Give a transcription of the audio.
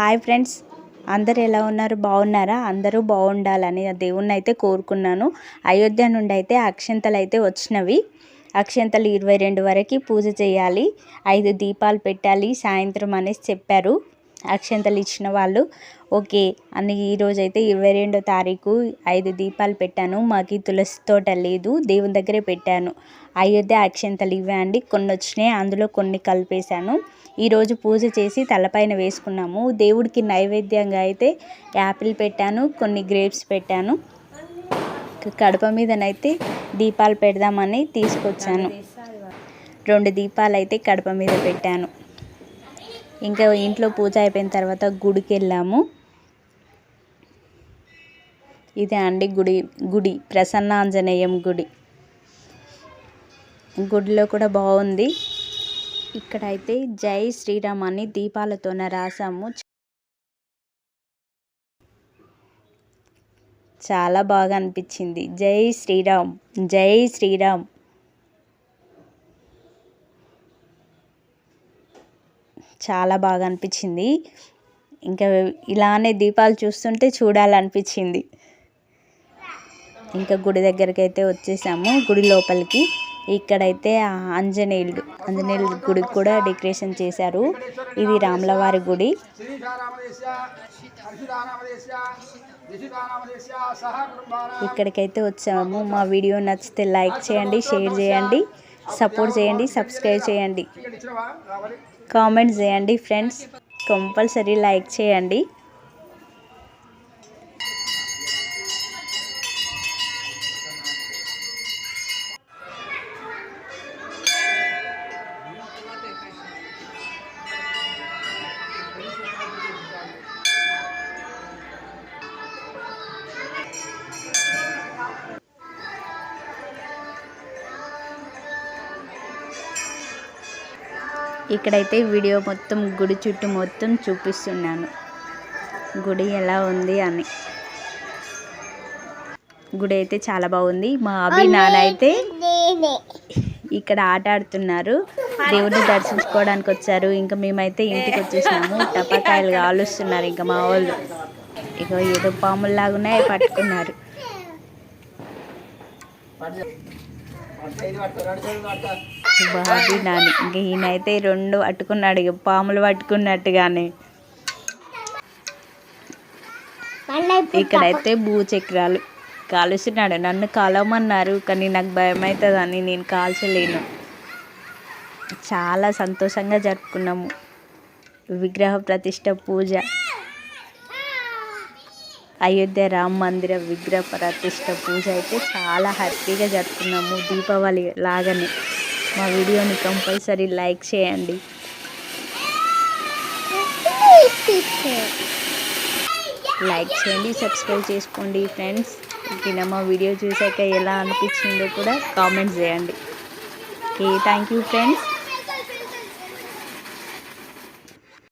Hi friends. అందరు ఎలా ఉన్నారు? బాగున్నారా? అందరూ బాగుండాలని ఆ దేవుణ్ణి అయితే కోరుకున్నాను. అయోధ్య నుండి అయితే అక్షంతలు అయితే వచ్చినవి. అక్షంతలు ఇరవై రెండు వరకు పూజ చేయాలి. ఐదు దీపాలు పెట్టాలి. సాయంత్రం అనేసి చెప్పారు. అక్షంతలు ఇచ్చిన వాళ్ళు ఓకే అని ఈరోజు అయితే ఇరవై రెండో తారీఖు ఐదు దీపాలు పెట్టాను మాకు తులసి తోట లేదు దేవుని దగ్గరే పెట్టాను. అయోధ్య అక్షంతలు ఇవ్వండి కొన్ని వచ్చినాయి అందులో కొన్ని కలిపేశాను. ఈరోజు పూజ చేసి తలపైన వేసుకున్నాము. దేవుడికి నైవేద్యంగా అయితే యాపిల్ పెట్టాను కొన్ని గ్రేప్స్ పెట్టాను. కడప మీదనైతే దీపాలు పెడదామని తీసుకొచ్చాను. రెండు దీపాలు అయితే కడప మీద పెట్టాను. ఇంకా ఇంట్లో పూజ అయిపోయిన తర్వాత గుడికి వెళ్ళాము ఇదే అండి గుడి గుడి ప్రసన్నాంజనేయం గుడి. గుడిలో కూడా బాగుంది. ఇక్కడైతే జై శ్రీరామ్ అని దీపాలతోనే రాసాము. చాలా బాగా అనిపించింది. జై శ్రీరామ్ జై శ్రీరామ్. చాలా బాగా అనిపించింది. ఇంకా ఇలానే దీపాలు చూస్తుంటే చూడాలనిపించింది. ఇంకా గుడి దగ్గరికి అయితే వచ్చేసాము. గుడి లోపలికి. ఇక్కడైతే ఆంజనేయుడు ఆంజనేయుడు గుడికి కూడా డెకరేషన్ చేశారు. ఇది రాములవారి గుడి. ఇక్కడికైతే వచ్చాము. మా వీడియో నచ్చితే లైక్ చేయండి షేర్ చేయండి సపోర్ట్ చేయండి సబ్స్క్రైబ్ చేయండి. కామెంట్స్ చేయండి ఫ్రెండ్స్. కంపల్సరీ లైక్ చేయండి. ఇక్కడైతే వీడియో మొత్తం గుడి చుట్టూ మొత్తం చూపిస్తున్నాను. గుడి ఎలా ఉంది అని. గుడి అయితే చాలా బాగుంది. మా అభి నాన్న అయితే ఇక్కడ ఆట ఆడుతున్నారు. దేవుడిని దర్శించుకోవడానికి వచ్చారు. ఇంకా మేమైతే ఇంటికి వచ్చేసాము టపాకాయలు కాలుస్తున్నారు ఇంకా మా వాళ్ళు. ఇక ఏదో పాముల్లాగా ఉన్నాయి పట్టుకున్నారు బాబీ నాని. ఇంక ఈయనైతే రెండు పట్టుకున్నాడు ఇక పాములు పట్టుకున్నట్టుగానే. ఇక్కడైతే భూచక్రాలు కాలుస్తున్నాడు. నన్ను కాలమన్నారు కానీ నాకు భయం అవుతుందని నేను కాల్చలేను. చాలా సంతోషంగా జరుపుకున్నాము. విగ్రహ ప్రతిష్ట పూజ. అయోధ్య రామ మందిర విగ్రహ ప్రతిష్ట పూజ అయితే చాలా హ్యాపీగా జరుపుకున్నాము. దీపావళి లాగానే. మా వీడియోని కంపల్సరీ లైక్ చేయండి. లైక్ చేయండి సబ్స్క్రైబ్ చేసుకోండి ఫ్రెండ్స్. ఓకేనా మా వీడియో చూసాక ఎలా అనిపించిందో కూడా కామెంట్ చేయండి. Okay thank you friends